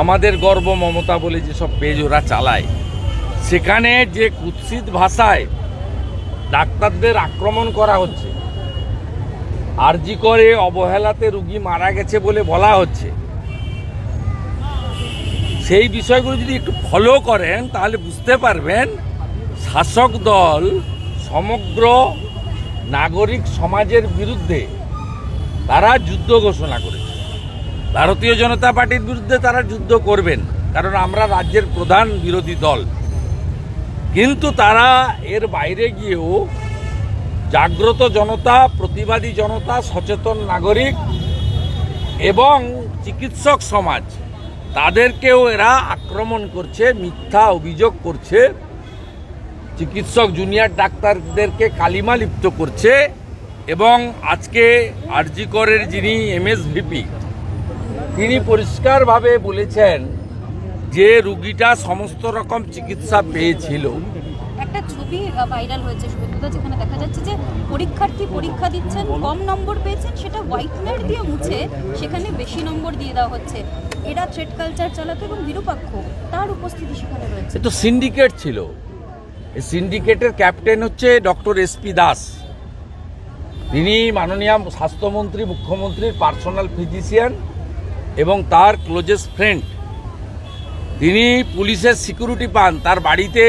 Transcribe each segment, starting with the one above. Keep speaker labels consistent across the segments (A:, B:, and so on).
A: আমাদের গর্ব মমতা বলে যেসব পেজ ওরা চালায়, সেখানে যে কুৎসিত ভাষায় ডাক্তারদের আক্রমণ করা হচ্ছে, আরজি করে অবহেলাতে রুগী মারা গেছে বলে বলা হচ্ছে, সেই বিষয়গুলো যদি একটু ফলো করেন, তাহলে বুঝতে পারবেন শাসক দল সমগ্র নাগরিক সমাজের বিরুদ্ধে তারা যুদ্ধ ঘোষণা করেছে। ভারতীয় জনতা পার্টির বিরুদ্ধে তারা যুদ্ধ করবেন, কারণ আমরা রাজ্যের প্রধান বিরোধী দল। কিন্তু তারা এর বাইরে গিয়েও জাগ্রত জনতা, প্রতিবাদী জনতা, সচেতন নাগরিক এবং চিকিৎসক সমাজ, তাদেরকেও এরা আক্রমণ করছে, মিথ্যা অভিযোগ করছে। চিকিৎসক জুনিয়র ডাক্তারদেরকে কালিমা লিপ্ত করছে এবং আজকে আরজিকরের যিনি এমএসভিপি তিনি পরিষ্কারভাবে বলেছেন যে রুগীটা সমস্ত রকম চিকিৎসা পেয়েছিল।
B: একটা ছবি ভাইরাল হয়েছে শুভেন্দুদা যেখানে দেখা যাচ্ছে যে পরীক্ষার্থী পরীক্ষা দিচ্ছেন কম নম্বর পেয়েছেন সেটা হোয়াইটনার দিয়ে মুছে সেখানে বেশি নম্বর দিয়ে দেওয়া হচ্ছে। এরা থ্রেড কালচার চালাতো এবং তার উপস্থিতি সেখানে রয়েছে।
A: তো সিন্ডিকেট ছিল। এই সিন্ডিকেটের ক্যাপ্টেন হচ্ছে ডক্টর এসপি দাস। তিনি মাননীয় স্বাস্থ্যমন্ত্রী মুখ্যমন্ত্রীর পার্সোনাল ফিজিশিয়ান এবং তার ক্লোজেস্ট ফ্রেন্ড তিনি পুলিশের সিকিউরিটি পান। তার বাড়িতে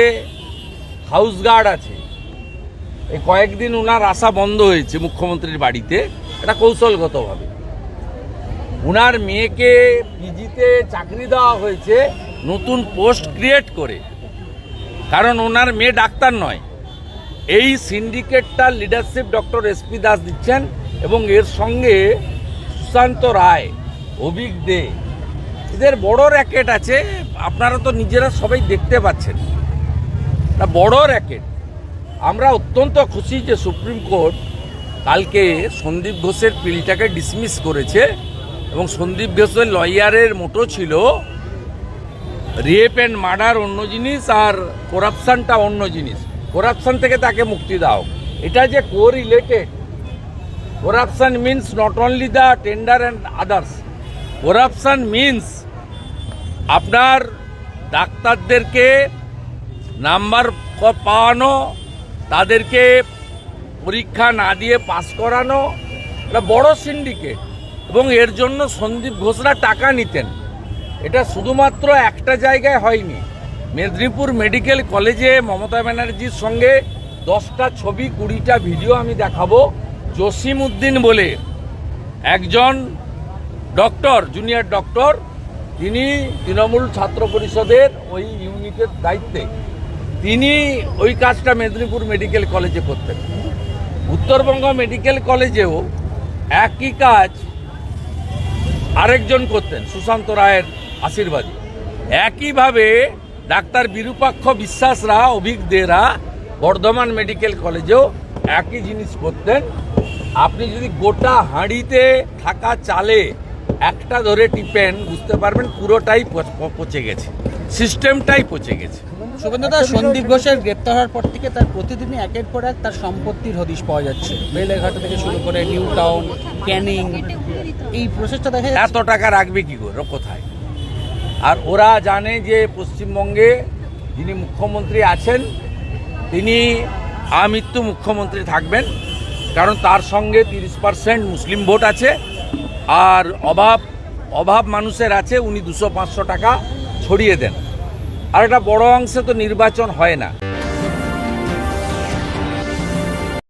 A: হাউস গার্ড আছে। এই কয়েকদিন ওনার আসা বন্ধ হয়েছে মুখ্যমন্ত্রীর বাড়িতে। এটা কৌশলগতভাবে। ওনার মেয়েকে পিজিতে চাকরি দেওয়া হয়েছে নতুন পোস্ট ক্রিয়েট করে। কারণ ওনার মেয়ে ডাক্তার নয়। এই সিন্ডিকেটটার লিডারশিপ ডক্টর এসপি দাস দিচ্ছেন এবং এর সঙ্গে সুশান্ত রায়। অভিক দে এদের বড় র্যাকেট আছে, আপনারা তো নিজেরা সবাই দেখতে পাচ্ছেন। তা বড় র্যাকেট আমরা অত্যন্ত খুশি যে সুপ্রিম কোর্ট কালকে সন্দীপ ঘোষের পিলটাকে ডিসমিস করেছে এবং সন্দীপ ঘোষের লয়ারের মোটো ছিল। রেপ অ্যান্ড মার্ডার অন্য জিনিস আর করাপশানটা অন্য জিনিস। করাপশান থেকে তাকে মুক্তি দাও। এটা যে co related corruption means not only the tender and others corruption means আপনার ডাক্তারদেরকে নাম্বার পাওয়ানো, তাদেরকে পরীক্ষা না দিয়ে পাস করানো, এটা বড় সিন্ডিকেট এবং এর জন্য সন্দীপ ঘোষরা টাকা নিতেন। এটা শুধুমাত্র একটা জায়গায় হয়নি। মেদিনীপুর মেডিকেল কলেজে মমতা ব্যানার্জির সঙ্গে দশটা ছবি, কুড়িটা ভিডিও আমি দেখাবো। জসিম উদ্দিন বলে একজন ডক্টর জুনিয়র ডক্টর, তিনি তৃণমূল ছাত্র পরিষদের ওই ইউনিটের দায়িত্বে। তিনি ওই কাজটা মেদিনীপুর মেডিকেল কলেজে করতেন। উত্তরবঙ্গ মেডিকেল কলেজেও একই কাজ আরেকজন করতেন, সুশান্ত রায়ের আশীর্বাদী। একইভাবে ডাক্তার বিরূপাক্ষ বিশ্বাসরা অভিজ্ঞদেরা বর্ধমান মেডিকেল কলেজেও একই জিনিস করতেন। আপনি যদি গোটা হাঁড়িতে থাকা চালে একটা ধরে টিপেন বুঝতে পারবেন পুরোটাই পচে গেছে। সিস্টেমটাই পচে গেছে।
C: শুভেন্দুদা সন্দীপ ঘোষের গ্রেপ্তার হওয়ার পর থেকে তার প্রতিদিনই একের পর এক তার সম্পত্তির হদিশ পাওয়া যাচ্ছে। বেলেঘাট থেকে শুরু করে নিউ টাউন ক্যানিং এই প্রসেসটা দেখা
A: এত টাকা রাখবে কি করে? কোথায়? আর ওরা জানে যে পশ্চিমবঙ্গে যিনি মুখ্যমন্ত্রী আছেন তিনি আমৃত্যু মুখ্যমন্ত্রী থাকবেন। কারণ তার সঙ্গে তিরিশ পার্সেন্ট মুসলিম ভোট আছে। আর অভাব অভাব মানুষের আছে, উনি দুশো পাঁচশো টাকা ছড়িয়ে দেন। আর একটা বড় অংশে তো নির্বাচন হয় না।